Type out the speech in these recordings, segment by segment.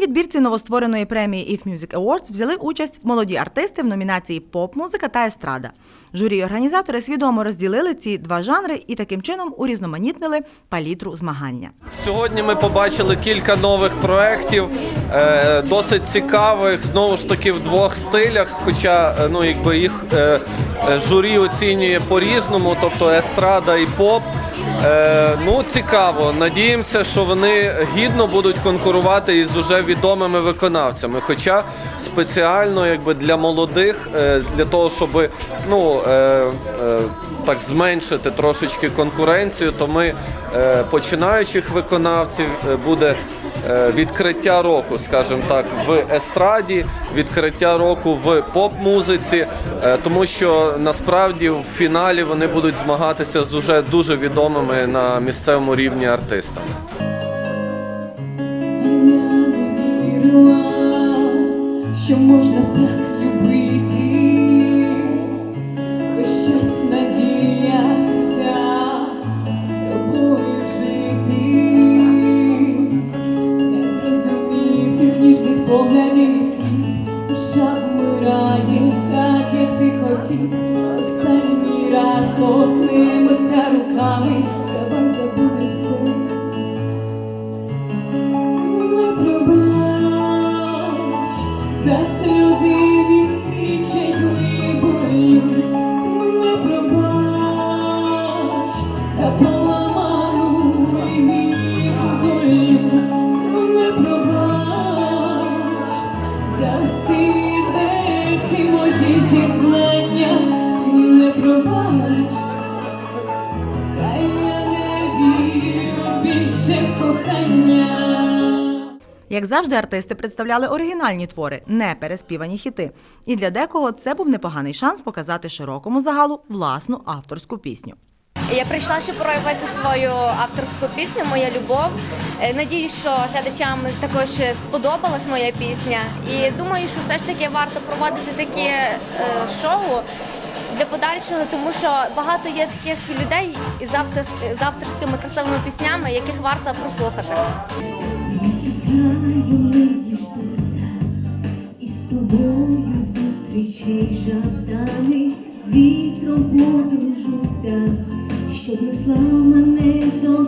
цій відбірці новоствореної премії IF Music Awards взяли участь молоді артисти в номінації Поп-музика та естрада. Журі організатори свідомо розділили ці два жанри і таким чином урізноманітнили палітру змагання. Сьогодні ми побачили кілька нових проєктів, е, досить цікавих, знову ж таки в двох стилях. Хоча е, ну, якби їх е, журі оцінює по-різному, тобто естрада і поп. Е, ну, цікаво. Надіємося, що вони гідно будуть конкурувати із уже відомими виконавцями. Хоча спеціально якби, для молодих, е, для того, щоб ну, е, е, так зменшити трошечки конкуренцію, то ми е, починаючих виконавців е, буде е, відкриття року, скажімо так, в естраді, відкриття року в поп-музиці, тому що насправді в фіналі вони будуть змагатися з уже дуже відомими на місцевому рівні артистами. Що можна так любити, весь час надіятися тобою жити, не зрозумів тих ніжних поглядів і слів, душа вмирає так, як ти хотів. Останній раз торкнемося руками, Як завжди, артисти представляли оригінальні твори, не переспівані хіти. І для декого це був непоганий шанс показати широкому загалу власну авторську пісню. Я прийшла, щоб проявити свою авторську пісню Моя любов. Е, Надіюсь, що глядачам також сподобалась моя пісня. І думаю, що все ж таки варто проводити такі е, шоу для подальшого, тому що багато є таких людей із авторськими красивими піснями, яких варто прослухати. Я чекаю, не діждуся, і з тобою зустрічей жаданий, з вітром подружуся, щоб несла мене до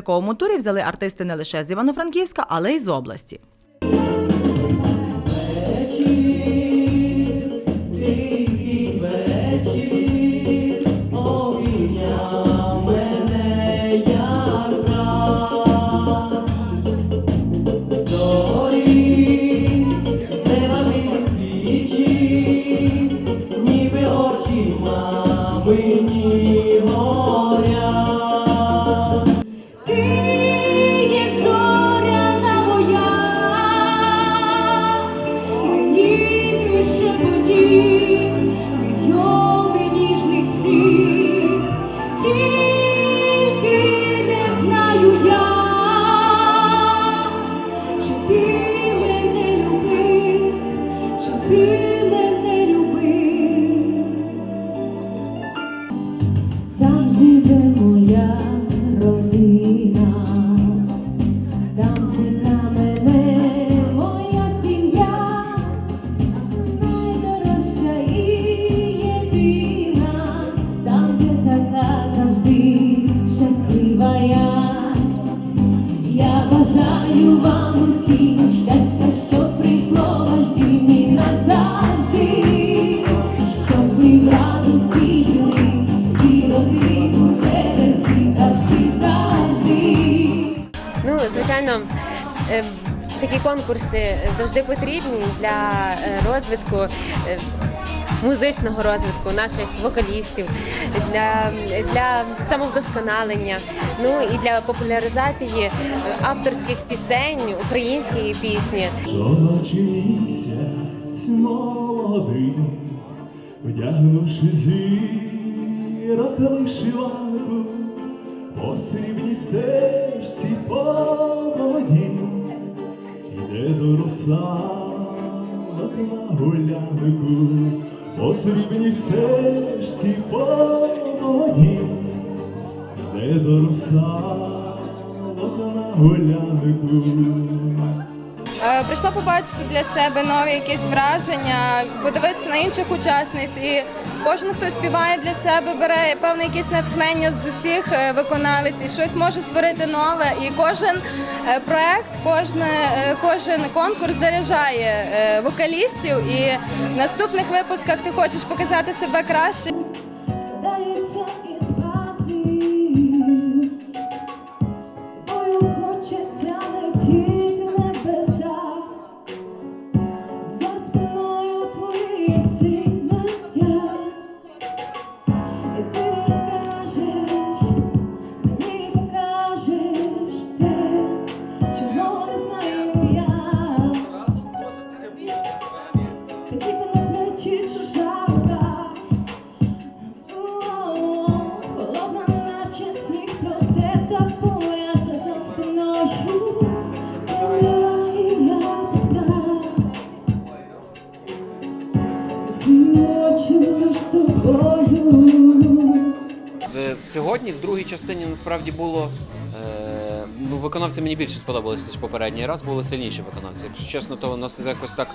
Участь у відбірковому турі взяли артисти не лише з Івано-Франківська, але й з області. Ти мене любив. Там живе моя родина, там чека мене моя сім'я, найдорожча і єдина, там де така завжди щаслива я. Я бажаю вам такі конкурси завжди потрібні для е, розвитку. е, Музичного розвитку наших вокалістів для, для самовдосконалення, ну і для популяризації е, авторських пісень, української пісні. Місяць молодий, вдягнувши зірок вишиванку, по срібній стежці русалок на гулянку, по срібній стежці по воді, не до русалок на гулянку. Е, Прийшла побачити для себе нові якісь враження, подивитися на інших учасниць. І кожен, хто співає для себе, бере певне якесь натхнення з усіх е, виконавець і щось може створити нове. І кожен е, проект, кожне, е, кожен конкурс заряджає е, вокалістів. І в наступних випусках ти хочеш показати себе краще. Сьогодні в другій частині насправді було. Е, ну, виконавці мені більше сподобалися, ніж попередній раз, були сильніші виконавці. Якщо чесно, то у нас якось так.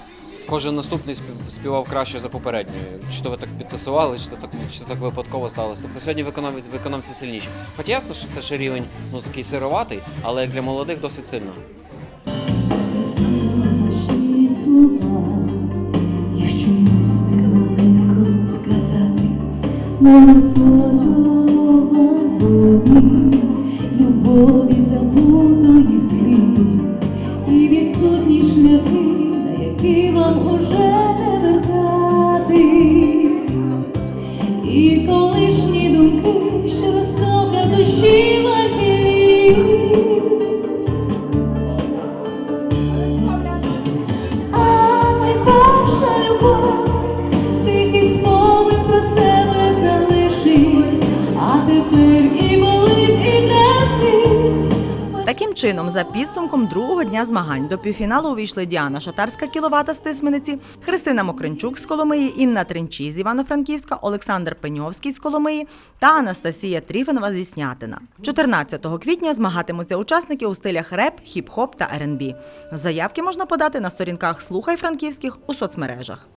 Кожен наступний спів- співав краще за попередньою. Чи то ви так підтасували, чи то так, чи то так випадково сталося. Тобто сьогодні виконавці, виконавці сильніші. Хоч ясно, що це ще рівень ну, такий сироватий, але для молодих досить сильно. Любові забутої слід, і відсутні шляхи, які вам уже не вертати, і колишні чином, за підсумком другого дня змагань до півфіналу увійшли Діана Шатарська кіловата з Тисмениці, Христина Мокринчук з Коломиї, Інна Тринчі з Івано-Франківська, Олександр Пеньовський з Коломиї та Анастасія Тріфанова зі Снятина. 14 квітня змагатимуться учасники у стилях реп, хіп-хоп та R&B. Заявки можна подати на сторінках Слухай Франківських у соцмережах.